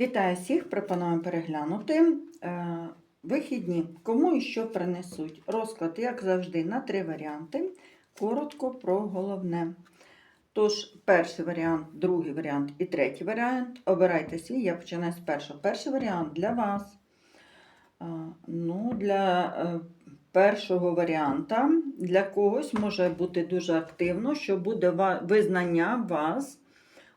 Вітаю всіх! Пропоную переглянути е, вихідні, кому і що принесуть. Розклад, як завжди, на три варіанти. Коротко про головне. Тож, перший варіант, другий варіант і третій варіант. Обирайте свій, я починаю з першого. Перший варіант для вас. Е, Ну, для е, першого варіанта для когось може бути дуже активно, що буде визнання вас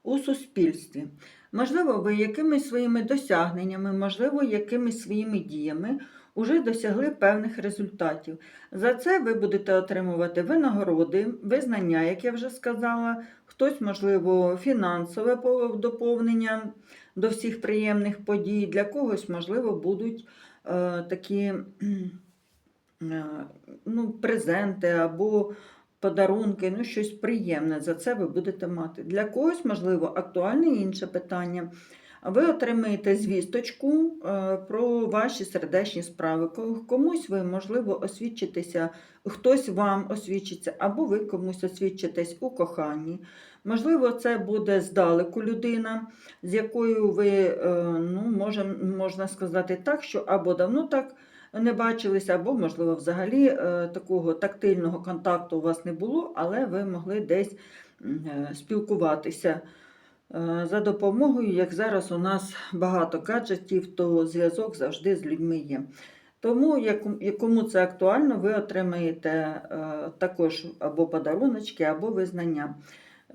у суспільстві. Можливо, ви якимись своїми досягненнями, можливо, якимись своїми діями вже досягли певних результатів. За це ви будете отримувати винагороди, визнання, як я вже сказала, хтось, можливо, фінансове доповнення до всіх приємних подій, для когось, можливо, будуть е, такі е, ну, презенти або подарунки, ну щось приємне. За це ви будете мати. Для когось, можливо, актуальне інше питання. Ви отримаєте звісточку е, про ваші сердечні справи. Комусь ви, можливо, освідчитеся, хтось вам освідчиться, або ви комусь освідчитесь у коханні. Можливо, це буде здалеку людина, з якою ви, е, ну, можна сказати так, що або давно так не бачилися, або, можливо, взагалі е, такого тактильного контакту у вас не було, але ви могли десь е, спілкуватися. Е, За допомогою, як зараз у нас багато гаджетів, то зв'язок завжди з людьми є. Тому, яку- як- кому це актуально, ви отримаєте також або подаруночки, або визнання.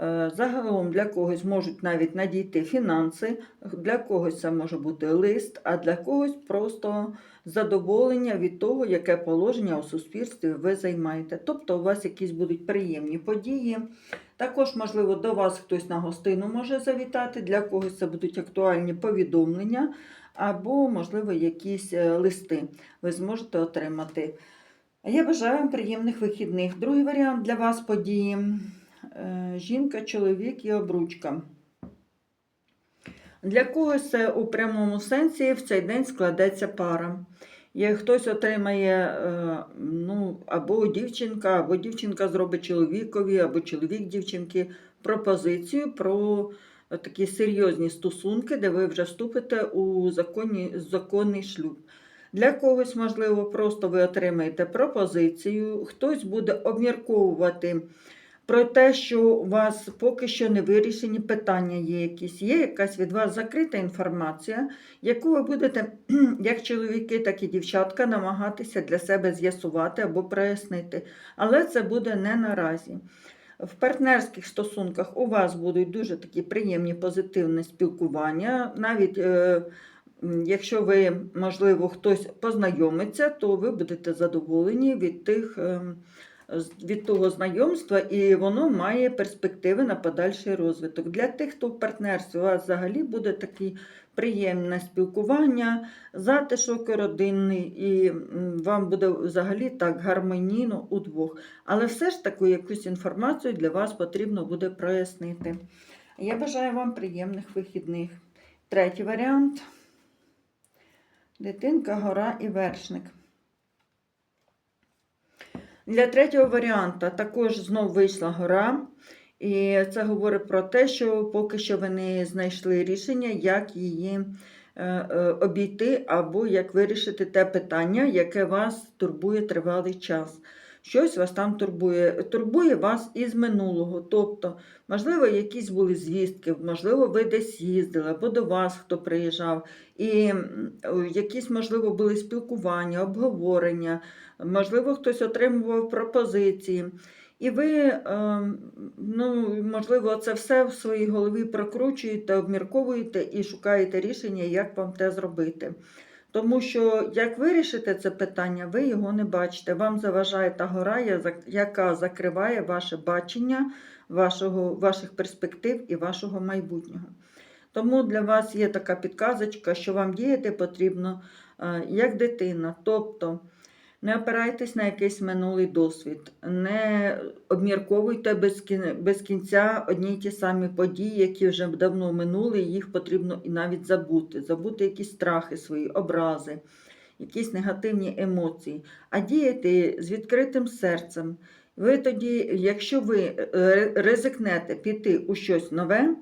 Е, Загалом для когось можуть навіть надійти фінанси, для когось це може бути лист, а для когось просто задоволення від того, яке положення у суспільстві ви займаєте. Тобто у вас якісь будуть приємні події. Також, можливо, до вас хтось на гостину може завітати, для когось це будуть актуальні повідомлення, або, можливо, якісь е, листи ви зможете отримати. Я бажаю вам приємних вихідних. Другий варіант для вас події. Е, Жінка, чоловік і обручка. Для когось це у прямому сенсі в цей день складеться пара. Як хтось отримає е, ну, або дівчинка, або дівчинка зробить чоловікові, або чоловік дівчинки пропозицію про такі серйозні стосунки, де ви вже вступите у законні, законний шлюб. Для когось, можливо, просто ви отримаєте пропозицію, хтось буде обмірковувати про те, що у вас поки що не вирішені питання є якісь, є якась від вас закрита інформація, яку ви будете, як чоловіки, так і дівчатка, намагатися для себе з'ясувати або прояснити. Але це буде не наразі. В партнерських стосунках у вас будуть дуже такі приємні позитивні спілкування. Навіть е, якщо ви, можливо, хтось познайомиться, то ви будете задоволені від тих. з- від того знайомства, і воно має перспективи на подальший розвиток. Для тих, хто в партнерстві, у вас взагалі буде таке приємне спілкування, затишок родинний, і вам буде взагалі так гармонійно удвох. Але все ж таки якусь інформацію для вас потрібно буде прояснити. Я бажаю вам приємних вихідних. Третій варіант. Дитинка, гора і вершник. Для третього варіанта також знов вийшла гора. І це говорить про те, що поки що вони знайшли рішення, як її е, е, обійти або як вирішити те питання, яке вас турбує тривалий час. Щось вас там турбує, турбує вас із минулого. Тобто, можливо, якісь були звістки, можливо, ви десь їздили, або до вас хто приїжджав, і якісь, можливо, були спілкування, обговорення, можливо, хтось отримував пропозиції. І ви, ем, ну, можливо, це все в своїй голові прокручуєте, обмірковуєте і шукаєте рішення, як вам те зробити. Тому що як вирішите це питання, ви його не бачите. Вам заважає та гора, яка закриває ваше бачення вашого, ваших перспектив і вашого майбутнього. Тому для вас є така підказочка, що вам діяти потрібно е, як дитина. Тобто не опирайтесь на якийсь минулий досвід, не обмірковуйте без, кін- без кінця одні й ті самі події, які вже давно минули, їх потрібно і навіть забути, забути якісь страхи свої, образи, якісь негативні емоції, а діяти з відкритим серцем. Ви тоді, якщо ви е, ризикнете піти у щось нове,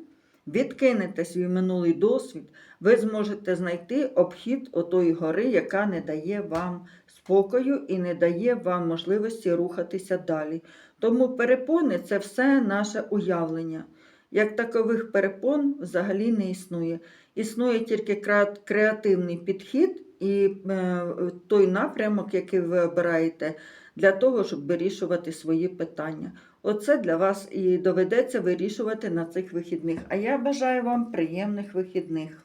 відкинете свій минулий досвід, ви зможете знайти обхід отої гори, яка не дає вам спокою і не дає вам можливості рухатися далі. Тому перепони це все наше уявлення. Як такових перепон взагалі не існує. Існує тільки креативний підхід і е, той напрямок, який ви обираєте для того, щоб вирішувати свої питання. Оце для вас і доведеться вирішувати на цих вихідних. А я бажаю вам приємних вихідних.